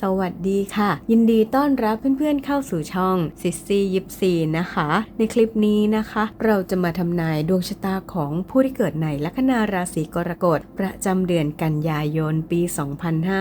สวัสดีค่ะ ยินดีต้อนรับเพื่อนๆเข้าสู่ช่องซิซี่ยิปซีนะคะ ในคลิปนี้นะคะ เราจะมาทำนายดวงชะตาของผู้ที่เกิดในลัคนาราศีกรกฎ ประจำเดือนกันยายนปี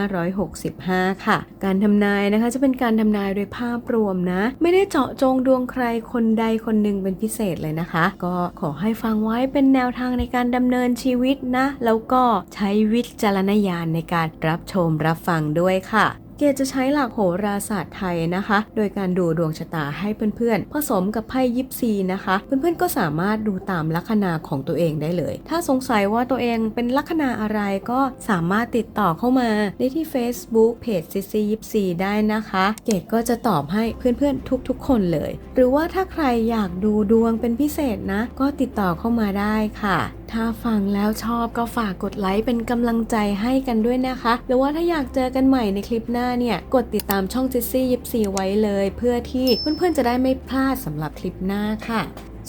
2565 ค่ะ การทำนายนะคะจะเป็นการทำนายโดยภาพรวมนะ ไม่ได้เจาะจงดวงใครคนใดคนหนึ่งเป็นพิเศษเลยนะคะ ก็ขอให้ฟังไว้เป็นแนวทางในการดำเนินชีวิตนะ แล้วก็ใช้วิจารณญาณในการรับชมรับฟังด้วยค่ะเกดจะใช้หลักโหราศาสตร์ไทยนะคะ โดยการดูดวงชะตาให้เพื่อนๆ ผสมกับไพ่ยิปซีนะคะ เพื่อนๆก็สามารถดูตามลัคนาของตัวเองได้เลย ถ้าสงสัยว่าตัวเองเป็นลัคนาอะไรก็สามารถติดต่อเข้ามาได้ที่ Facebook เพจซิซียิปซีได้นะคะ เกดก็จะตอบให้เพื่อนๆทุกๆ คนเลย หรือว่าถ้าใครอยากดูดวงเป็นพิเศษนะ ก็ติดต่อเข้ามาได้ค่ะ ถ้าฟังแล้วชอบก็ฝากกดไลค์เป็นกำลังใจให้กันด้วยนะคะ หรือว่าถ้าอยากเจอกันใหม่ในคลิปหน้าเนี่ย กดติดตามช่องจิซี่ยิปซีไว้เลย เพื่อที่เพื่อนๆจะได้ไม่พลาดสำหรับคลิปหน้าค่ะ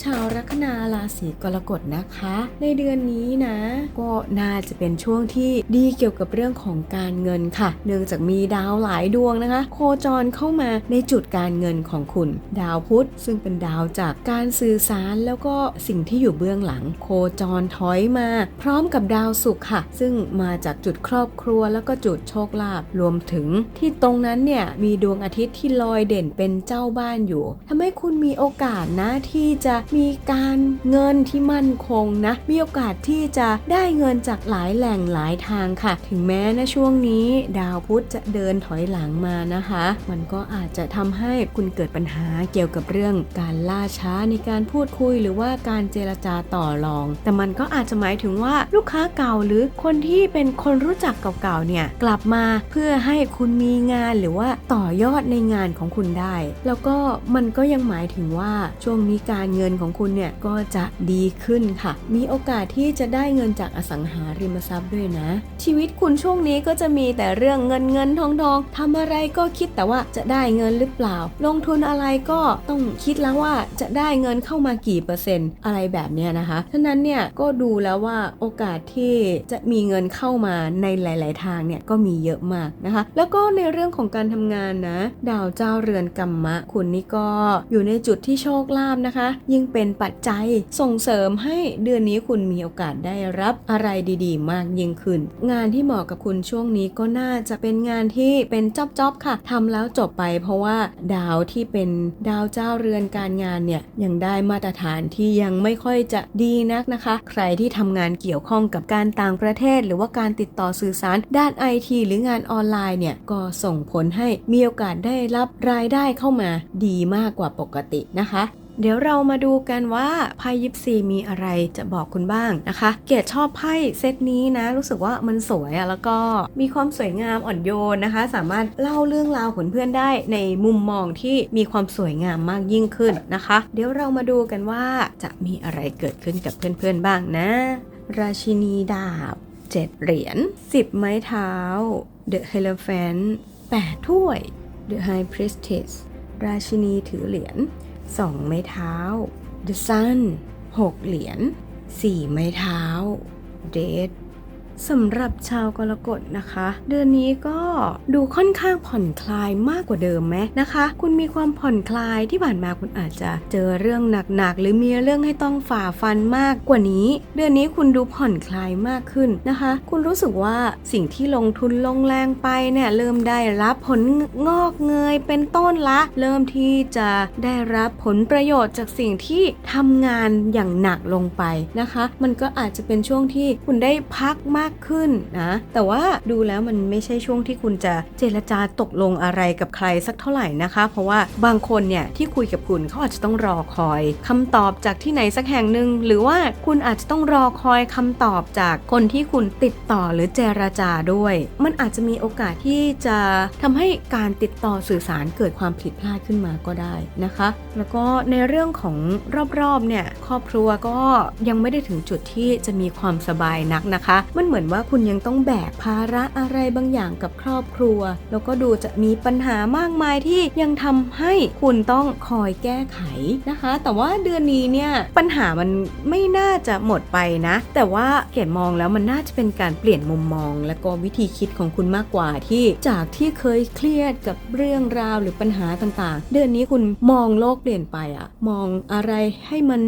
ชาวลัคนาราศีกรกฎนะคะ ในเดือนนี้นะ ก็น่าจะเป็นช่วงที่ดีเกี่ยวกับเรื่องของการเงินค่ะ เนื่องจากมีดาวหลายดวงนะคะ โคจรเข้ามาในจุดการเงินของคุณ ดาวพุธซึ่งเป็นดาวจากการสื่อสารแล้วก็สิ่งที่อยู่เบื้องหลัง โคจรถอยมา พร้อมกับดาวศุกร์ค่ะ ซึ่งมาจากจุดครอบครัวแล้วก็จุดโชคลาภรวมถึง ที่ตรงนั้นเนี่ยมีดวงอาทิตย์ที่ลอยเด่นเป็นเจ้าบ้านอยู่ทำให้คุณมีโอกาสนะที่จะมีการเงินที่มั่นคงนะ มีโอกาสที่จะได้เงินจากหลายแหล่งหลายทางค่ะ ถึงแม้นะช่วงนี้ ดาวพุธจะเดินถอยหลังมานะคะ มันก็อาจจะทำให้คุณเกิดปัญหาเกี่ยวกับเรื่องการล่าช้าในการพูดคุยหรือว่าการเจรจาต่อรอง แต่มันก็อาจจะหมายถึงว่าลูกค้าเก่าหรือคนที่เป็นคนรู้จักเก่าๆเนี่ยกลับมาเพื่อให้คุณมีงานหรือว่าต่อยอดในงานของคุณได้ แล้วก็มันก็ยังหมายถึงว่าช่วงนี้การเงินของคุณเนี่ยก็จะดีขึ้นค่ะ มีโอกาสที่จะได้เงินจากอสังหาริมทรัพย์ด้วยนะ ชีวิตคุณช่วงนี้ก็จะมีแต่เรื่องเงินเงินทองทองทำอะไรก็คิดแต่ว่าจะได้เงินหรือเปล่า ลงทุนอะไรก็ต้องคิดแล้วว่าจะได้เงินเข้ามากี่เปอร์เซ็นต์อะไรแบบเนี้ยนะคะฉะนั้นเนี่ยก็ดูแล้วว่าโอกาสที่จะมีเงินเข้ามาในหลาย ๆ ทางเนี่ยก็มีเยอะมากนะคะ แล้วก็ในเรื่องของการทำงานนะ ดาวเจ้าเรือนกรรมะ คุณนี่ก็อยู่ในจุดที่โชคลาภนะคะยิ่งเป็นปัจจัยส่งเสริมให้เดือนนี้คุณมีโอกาสได้รับอะไรดีๆ มากยิ่งขึ้น งานที่เหมาะกับคุณช่วงนี้ก็น่าจะเป็นงานที่เป็นจ๊อบๆค่ะทำแล้วจบไปเพราะว่าดาวที่เป็นดาวเจ้าเรือนการงานเนี่ยยังได้มาตรฐานที่ยังไม่ค่อยจะดีนักนะคะ ใครที่ทำงานเกี่ยวข้องกับการต่างประเทศ หรือว่าการติดต่อสื่อสารด้านไอทีหรืองานออนไลน์เนี่ยก็ส่งผลให้มีโอกาสได้รับรายได้เข้ามาดีมากกว่าปกตินะคะ เดี๋ยวเรามาดูกันว่าไพ่ยิปซีมีอะไรจะบอกคุณบ้างนะคะ เกดชอบไพ่เซตนี้นะ รู้สึกว่ามันสวยอะแล้วก็มีความสวยงามอ่อนโยนนะคะ สามารถเล่าเรื่องราวของเพื่อนได้ในมุมมองที่มีความสวยงามมากยิ่งขึ้นนะคะ เดี๋ยวเรามาดูกันว่าจะมีอะไรเกิดขึ้นกับเพื่อนๆบ้างนะ ราชินีดาบ7เหรียญ10ไม้เท้า The Hierophant 8ถ้วย The High Priestess ราชินีถือเหรียญ 2 ไม้เท้า The Sun 6 เหรียญ 4 ไม้เท้า Dead สำหรับชาวกรกฎนะคะ เดือนนี้ก็ดูค่อนข้างผ่อนคลายมากกว่าเดิมไหมนะคะ คุณมีความผ่อนคลายที่ผ่านมาคุณอาจจะเจอเรื่องหนักๆหรือมีเรื่องให้ต้องฝ่าฟันมากกว่านี้ เดือนนี้คุณดูผ่อนคลายมากขึ้นนะคะ คุณรู้สึกว่าสิ่งที่ลงทุนลงแรงไปเนี่ยเริ่มได้รับผลงอกเงยเป็นต้นละ เริ่มที่จะได้รับผลประโยชน์จากสิ่งที่ทำงานอย่างหนักลงไปนะคะ มันก็อาจจะเป็นช่วงที่คุณได้พักมากขึ้นนะ แต่ว่าดูแล้วมันไม่ใช่ช่วงที่คุณจะเจรจาตกลงอะไรกับใครสักเท่าไหร่นะคะ เพราะว่าบางคนเนี่ยที่คุยกับคุณเขาอาจจะต้องรอคอยคำตอบจากที่ไหนสักแห่งหนึ่งหรือว่าคุณอาจจะต้องรอคอยคำตอบจากคนที่คุณติดต่อหรือเจรจาด้วย มันอาจจะมีโอกาสที่จะทำให้การติดต่อสื่อสารเกิดความผิดพลาดขึ้นมาก็ได้นะคะ แล้วก็ในเรื่องของรอบๆเนี่ยครอบครัวก็ยังไม่ได้ถึงจุดที่จะมีความสบายนักนะคะ มันเหมือนมือนว่าคุณยังต้องแบกภาระอะไรบางอย่างกับครอบครัว แล้วก็ดูจะมีปัญหามากมายที่ยังทำให้คุณต้องคอยแก้ไขนะคะ แต่ว่าเดือนนี้เนี่ยปัญหามันไม่น่าจะหมดไปนะ แต่ว่าเกดมองแล้วมันน่าจะเป็นการเปลี่ยนมุมมอง และก็วิธีคิดของคุณมากกว่าที่จากที่เคยเครียดกับเรื่องราวหรือปัญหาต่างๆ เดือนนี้คุณมองโลกเปลี่ยนไปอะมองอะไรให้มัน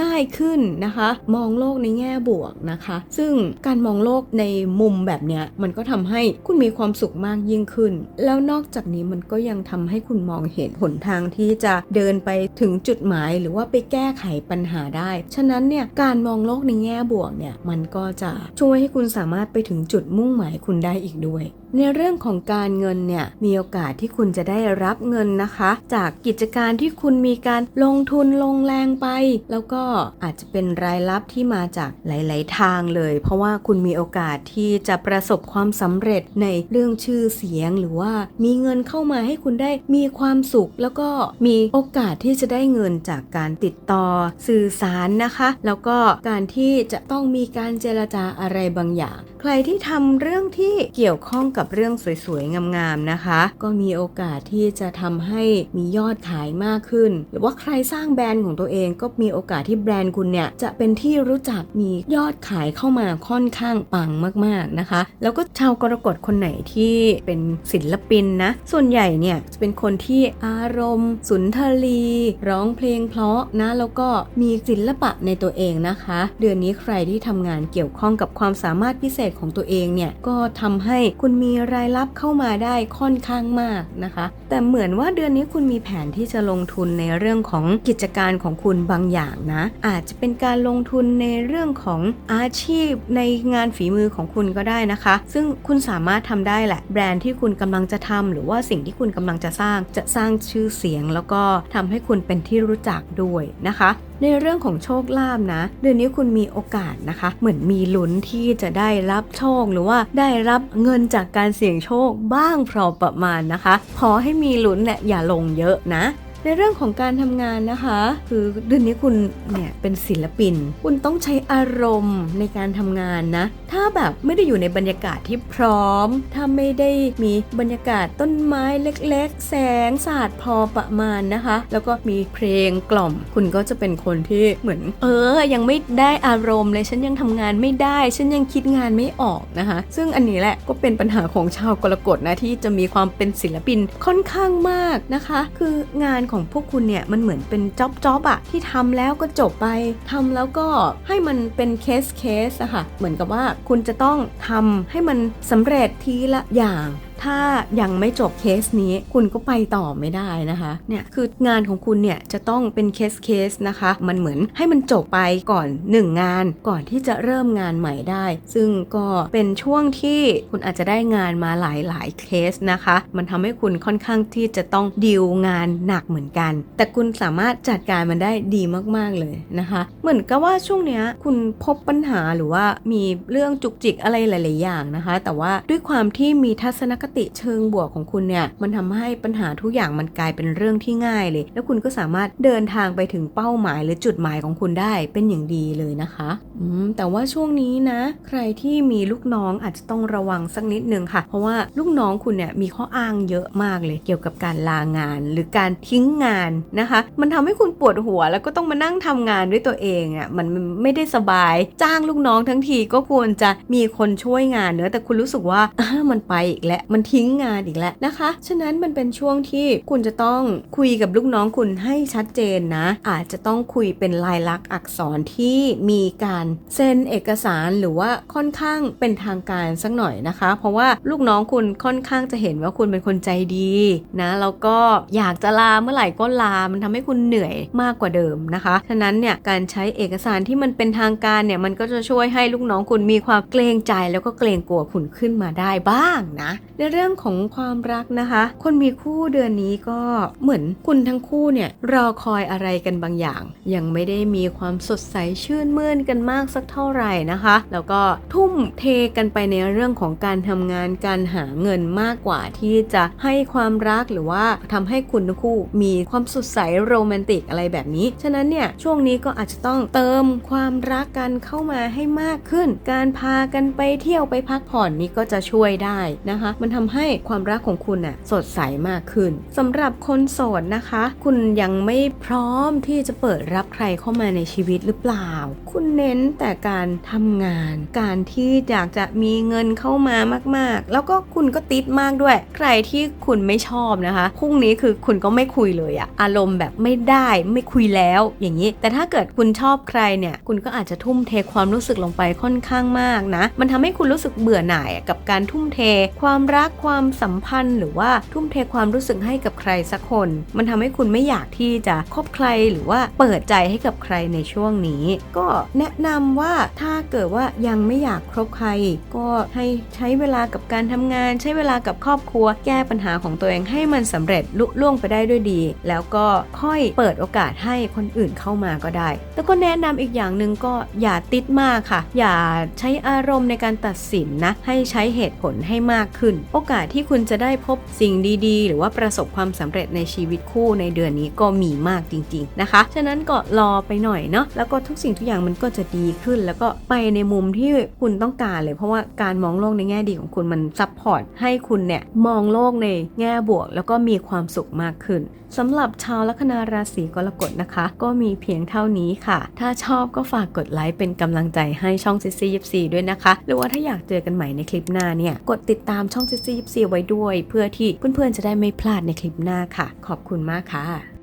ง่ายขึ้นนะคะ มองโลกในแง่บวกนะคะ ซึ่งการมองโลกในมุมแบบเนี้ยมันก็ทำให้คุณมีความสุขมากยิ่งขึ้น แล้วนอกจากนี้มันก็ยังทำให้คุณมองเห็นหนทางที่จะเดินไปถึงจุดหมาย หรือว่าไปแก้ไขปัญหาได้ ฉะนั้นเนี่ยการมองโลกในแง่บวกเนี่ยมันก็จะช่วยให้คุณสามารถไปถึงจุดมุ่งหมายคุณได้อีกด้วยในเรื่องของการเงินเนี่ยมีโอกาสที่คุณจะได้รับเงินนะคะ จากกิจการที่คุณมีการลงทุนลงแรงไป แล้วก็อาจจะเป็นรายรับที่มาจากหลาย ๆ ทางเลย เพราะว่าคุณมีโอกาสที่จะประสบความสำเร็จในเรื่องชื่อเสียงหรือว่ามีเงินเข้ามาให้คุณได้มีความสุข แล้วก็มีโอกาสที่จะได้เงินจากการติดต่อสื่อสารนะคะ แล้วก็การที่จะต้องมีการเจรจาอะไรบางอย่างใครที่ทำเรื่องที่เกี่ยวข้องกับเรื่องสวยๆ งามๆ นะคะ ก็มีโอกาสที่จะทำให้มียอดขายมากขึ้น หรือว่าใครสร้างแบรนด์ของตัวเองก็มีโอกาสที่แบรนด์คุณเนี่ยจะเป็นที่รู้จักมียอดขายเข้ามาค่อนข้างปังมากๆนะคะ แล้วก็ชาวกรกฎคนไหนที่เป็นศิลปินนะ ส่วนใหญ่เนี่ยจะเป็นคนที่อารมณ์ สุนทรี ร้องเพลงเพราะนะแล้วก็มีศิลปะในตัวเองนะคะ เดือนนี้ใครที่ทำงานเกี่ยวข้องกับความสามารถพิเศษของตัวเองเนี่ยก็ทำให้คุณมีรายรับเข้ามาได้ค่อนข้างมากนะคะ แต่เหมือนว่าเดือนนี้คุณมีแผนที่จะลงทุนในเรื่องของกิจการของคุณบางอย่างนะ อาจจะเป็นการลงทุนในเรื่องของอาชีพในงานฝีมือของคุณก็ได้นะคะ ซึ่งคุณสามารถทำได้แหละแบรนด์ที่คุณกำลังจะทำหรือว่าสิ่งที่คุณกำลังจะสร้างจะสร้างชื่อเสียง แล้วก็ทำให้คุณเป็นที่รู้จักด้วยนะคะ ในเรื่องของโชคลาภนะ เดือนนี้คุณมีโอกาสนะคะ เหมือนมีลุ้นที่จะได้รับโชคหรือว่าได้รับเงินจากการเสี่ยงโชคบ้างพอประมาณนะคะ ขอให้มีลุ้นเนี่ยอย่าลงเยอะนะ ในเรื่องของการทำงานนะคะ คือเดือนนี้คุณเนี่ยเป็นศิลปิน คุณต้องใช้อารมณ์ในการทำงานนะ ถ้าแบบไม่ได้อยู่ในบรรยากาศที่พร้อม ถ้าไม่ได้มีบรรยากาศต้นไม้เล็ก ๆ แสงสาดพอประมาณนะคะ แล้วก็มีเพลงกล่อม คุณก็จะเป็นคนที่เหมือน เออ ยังไม่ได้อารมณ์เลยฉันยังทำงานไม่ได้ ฉันยังคิดงานไม่ออกนะคะ ซึ่งอันนี้แหละก็เป็นปัญหาของชาวกรกฎนะที่จะมีความเป็นศิลปินค่อนข้างมากนะคะ คืองานของพวกคุณเนี่ยมันเหมือนเป็นจ็อบจ็อบอะที่ทำแล้วก็จบไปทำแล้วก็ให้มันเป็นเคสเคสอะค่ะเหมือนกับว่าคุณจะต้องทำให้มันสำเร็จทีละอย่าง ถ้ายังไม่จบเคสนี้คุณก็ไปต่อไม่ได้นะคะเนี่ยคืองานของคุณเนี่ยจะต้องเป็นเคสเคสนะคะ มันเหมือนให้มันจบไปก่อน 1 งานก่อนที่จะเริ่มงานใหม่ได้ ซึ่งก็เป็นช่วงที่คุณอาจจะได้งานมาหลายหลายๆเคสนะคะ มันทำให้คุณค่อนข้างที่จะต้องดิวงานหนักเหมือนกัน แต่คุณสามารถจัดการมันได้ดีมากๆเลยนะคะ เหมือนกับว่าช่วงเนี้ยคุณพบปัญหาหรือว่ามีเรื่องจุกจิกอะไรหลาย ๆ อย่างนะคะ แต่ว่าด้วยความที่มีทัศนคติเชิงบวกของคุณเนี่ยมันทำให้ปัญหาทุกอย่างมันกลายเป็นเรื่องที่ง่ายเลย แล้วคุณก็สามารถเดินทางไปถึงเป้าหมายหรือจุดหมายของคุณได้เป็นอย่างดีเลยนะคะอืมแต่ว่าช่วงนี้นะ ใครที่มีลูกน้องอาจจะต้องระวังสักนิดนึงค่ะ เพราะว่าลูกน้องคุณเนี่ยมีข้ออ้างเยอะมากเลย เกี่ยวกับการลางาน หรือการทิ้งงานนะคะ มันทำให้คุณปวดหัว แล้วก็ต้องมานั่งทำงานด้วยตัวเองอะ่ะมันไม่ได้สบายจ้างลูกน้องทั้งทีก็ควรจะมีคนช่วยงานเนอะแต่คุณรู้สึกว่าอ้ามันไปอีกแล้วมันทิ้งงานอีกแล้วนะคะ ฉะนั้นมันเป็นช่วงที่คุณจะต้องคุยกับลูกน้องคุณให้ชัดเจนนะ อาจจะต้องคุยเป็นลายลักษณ์อักษรที่มีการเซ็นเอกสารหรือว่าค่อนข้างเป็นทางการสักหน่อยนะคะ เพราะว่าลูกน้องคุณค่อนข้างจะเห็นว่าคุณเป็นคนใจดีนะแล้วก็อยากจะลาเมื่อไหร่ก็ลา มันทำให้คุณเหนื่อยมากกว่าเดิมนะคะ ฉะนั้นเนี่ยการใช้เอกสารที่มันเป็นทางการเนี่ยมันก็จะช่วยให้ลูกน้องคุณมีความเกรงใจแล้วก็เกรงกลัวคุณขึ้นมาได้บ้างนะ ในเรื่องของความรักนะคะ คนมีคู่เดือนนี้ก็เหมือนคุณทั้งคู่เนี่ยรอคอยอะไรกันบางอย่าง ยังไม่ได้มีความสดใสชื่นมื่นกันมากสักเท่าไหร่นะคะ แล้วก็ทุ่มเทกันไปในเรื่องของการทำงานการหาเงินมากกว่าที่จะให้ความรักหรือว่าทำให้คุณทั้งคู่มีความสดใสโรแมนติกอะไรแบบนี้ ฉะนั้นเนี่ยช่วงนี้ก็อาจจะต้องเติมความรักกันเข้ามาให้มากขึ้น การพากันไปเที่ยวไปพักผ่อนนี่ก็จะช่วยได้นะคะ มันททำให้ความรักของคุณน่ะสดใสมากขึ้นสำหรับคนโสดนะคะ คุณยังไม่พร้อมที่จะเปิดรับใครเข้ามาในชีวิตหรือเปล่า คุณเน้นแต่การทำงาน การที่อยากจะมีเงินเข้ามามาก ๆ แล้วก็คุณก็ติดมากด้วย ใครที่คุณไม่ชอบนะคะพรุ่งนี้คือคุณก็ไม่คุยเลยอะอารมณ์แบบไม่ได้ไม่คุยแล้วอย่างนี้ แต่ถ้าเกิดคุณชอบใครเนี่ย คุณก็อาจจะทุ่มเทความรู้สึกลงไปค่อนข้างมากนะ มันทำให้คุณรู้สึกเบื่อหน่ายกับการทุ่มเทความรักักความสัมพันธ์ หรือว่าทุ่มเทความรู้สึกให้กับใครสักคน มันทำให้คุณไม่อยากที่จะคบใครหรือว่าเปิดใจให้กับใครในช่วงนี้ ก็แนะนำว่าถ้าเกิดว่ายังไม่อยากคบใคร ก็ให้ใช้เวลากับการทำงาน ใช้เวลากับครอบครัว แก้ปัญหาของตัวเองให้มันสำเร็จลุล่วงไปได้ด้วยดี แล้วก็ค่อยเปิดโอกาสให้คนอื่นเข้ามาก็ได้ แล้วก็แนะนำอีกอย่างหนึ่งก็อย่าติดมากค่ะ อย่าใช้อารมณ์ในการตัดสินนะ ให้ใช้เหตุผลให้มากขึ้นโอกาสที่คุณจะได้พบสิ่งดีๆ หรือว่าประสบความสำเร็จในชีวิตคู่ในเดือนนี้ก็มีมากจริง ๆ นะคะ ฉะนั้นก็รอไปหน่อยเนาะแล้วก็ทุกสิ่งทุกอย่างมันก็จะดีขึ้น แล้วก็ไปในมุมที่คุณต้องการเลย เพราะว่าการมองโลกในแง่ดีของคุณมันซับพอร์ตให้คุณเนี่ยมองโลกในแง่บวก แล้วก็มีความสุขมากขึ้นสำหรับชาวลัคนาราศีกรกฎนะคะ ก็มีเพียงเท่านี้ค่ะ ถ้าชอบก็ฝากกดไลค์เป็นกำลังใจให้ช่องซิซี่ยิปซีด้วยนะคะ หรือว่าถ้าอยากเจอกันใหม่ในคลิปหน้าเนี่ย กดติดตามช่องซิซี่ยิปซีไว้ด้วย เพื่อที่เพื่อนๆจะได้ไม่พลาดในคลิปหน้าค่ะ ขอบคุณมากค่ะ